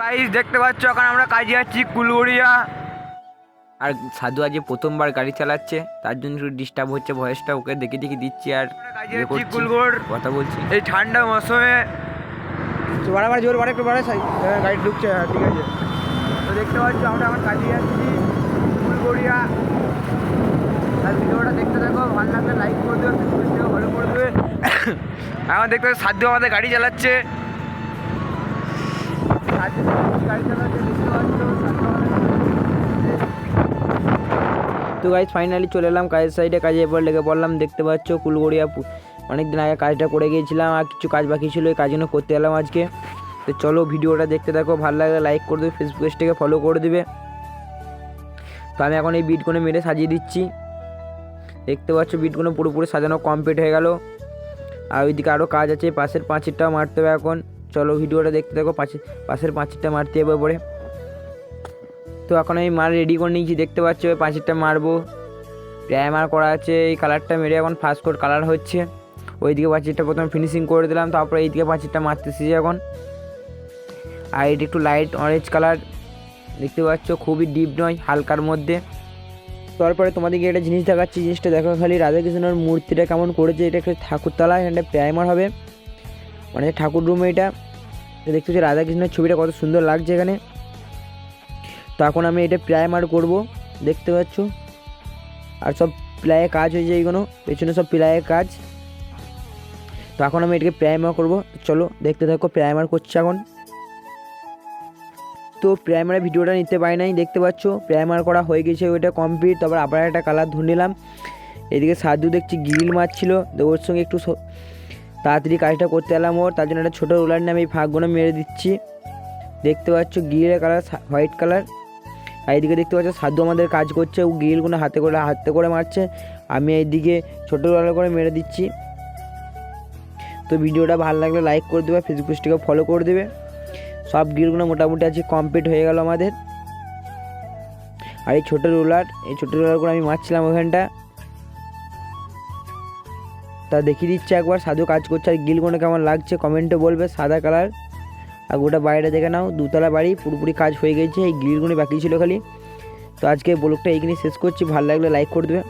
Guys দেখতে পাচ্ছ এখন আমরা কাজে যাচ্ছি কুলগড়িয়া। আর সাধু আজ প্রথমবার গাড়ি চালাচ্ছে তার জন্য একটু ডিস্টার্ব হচ্ছে ভয়েসটা ওকে দেখে দেখে দিচ্ছি আর ইয়ে কথা বলছি। এই ঠান্ডা মৌসুমে। বারবার জোর বাড়া একটু বাড়া গাড়ি ঢুকছে হ্যাঁ, ঠিক আছে। তো দেখতে পাচ্ছ আমরা এখন কাজে যাচ্ছি ফুলগড়িয়া আর ভিডিওটা দেখতে থাকো ভালো লাগলে লাইক করে দেবে ফলো করে দেবে। এখন দেখতে পাচ্ছ সাধ্য আমাদের গাড়ি চালাচ্ছে। তো গাইজ ফাইনালি চলে এলাম কাজের সাইডে কাজে এবার লেগে পড়লাম, দেখতে পাচ্ছ কুলগড়িয়া অনেক দিন আগে কাজটা করে গিয়েছিলাম, আর কিছু কাজ বাকি ছিল, এই কাজগুলো করতে এলাম আজকে। তো চলো ভিডিওটা দেখতে থাকো, ভালো লাগলে লাইক করে দেবে ফেসবুক পেজটাকে ফলো করে দেবে। তো আমি এখন এই বিটগুলো মেরে সাজিয়ে দিচ্ছি। দেখতে পাচ্ছ বিটগুলো পুরোপুরি সাজানো কমপ্লিট হয়ে গেল। আর ওইদিকে আরও কাজ আছে, পাশের পাঁচিরটাও মারতে হবে এখন। চলো ভিডিওটা দেখতে থাকো, পাশে, পাশের পাঁচিরটা মারতে হবে পরে তো এখন আমি মাল রেডি করে নিয়েছি, দেখতে পাচ্ছ ওই পাঁচিরটা মারবো। প্রাইমার করা আছে, এই কালারটা মেরে এখন ফার্স্ট কোট কালার হচ্ছে। ওইদিকে পাঁচিরটা প্রথমে ফিনিশিং করে দিলাম, তারপরে এইদিকে পাঁচিরটা মারতেছি এখন। আর এটা একটু লাইট অরেঞ্জ কালার দেখতে পাচ্ছ খুবই ডিপ নয়, হালকার মধ্যে। তারপরে তোমাদেরকে একটা জিনিস দেখাচ্ছি, জিনিসটা দেখো খালি রাধাকৃষ্ণের মূর্তিটা কেমন করেছে, এটা একটা ঠাকুরতলা এখানটা প্রাইমার হবে। মানে ঠাকুর রুম এটা দেখতে পাচ্ছি রাধাকৃষ্ণের ছবিটা কত সুন্দর লাগছে এখানে। তো এখন আমি এটা প্রাইমার করব, দেখতে পাচ্ছ? আর সব প্লায়ে কাজ হয়েছে এইগুলো পেছনে সব প্লায়ের কাজ। তো এখন আমি এটাকে প্রাইমার করব, চলো দেখতে থাকো প্রাইমার করছি এখন। তো প্রাইমারের ভিডিওটা নিতে পারি নাই, দেখতে পাচ্ছ? প্রাইমার করা হয়ে গেছে, ওইটা কমপ্লিট তারপর আবার একটা কালার ধরে নিলাম। এদিকে সাধু দেখছি গ্রিল মারছিল, তো ওর সঙ্গে একটু তাড়াতাড়ি কাজটা করতে এলাম ওর, তার জন্য একটা ছোটো রোলার নিয়ে আমি ফাঁকগুলো মেরে দিচ্ছি। দেখতে পাচ্ছ গ্রিলের কালার হোয়াইট কালার। আর এইদিকে দেখতে পাচ্ছ সাধু আমাদের কাজ করছে, ও গ্রিলগুলো হাতে করে হাতে করে মারছে। আমি এইদিকে ছোটো রোলার করে মেরে দিচ্ছি। তো ভিডিওটা ভালো লাগলে লাইক করে দেবে ফেসবুক পেজটিকে ফলো করে দেবে। সব গ্রিলগুলো মোটামুটি আজকে কমপ্লিট হয়ে গেল আমাদের। আর এই ছোটো রোলার, এই ছোটো রোলারগুলো আমি মারছিলাম ওখানটা। তা দেখিয়ে দিচ্ছে একবার। সাধু কাজ করছে আর গিলগুলো কেমন লাগছে কমেন্টে বলবে সাদা কালার। আর গোটা বাড়িটা দেখে নাও, দুতলা বাড়ি, পুরোপুরি কাজ হয়ে গেছে, এই গ্রিলগুলো বাকি ছিল খালি। তো আজকে ব্লগটা এইখানে শেষ করছি, ভালো লাগলে লাইক করে দেবে।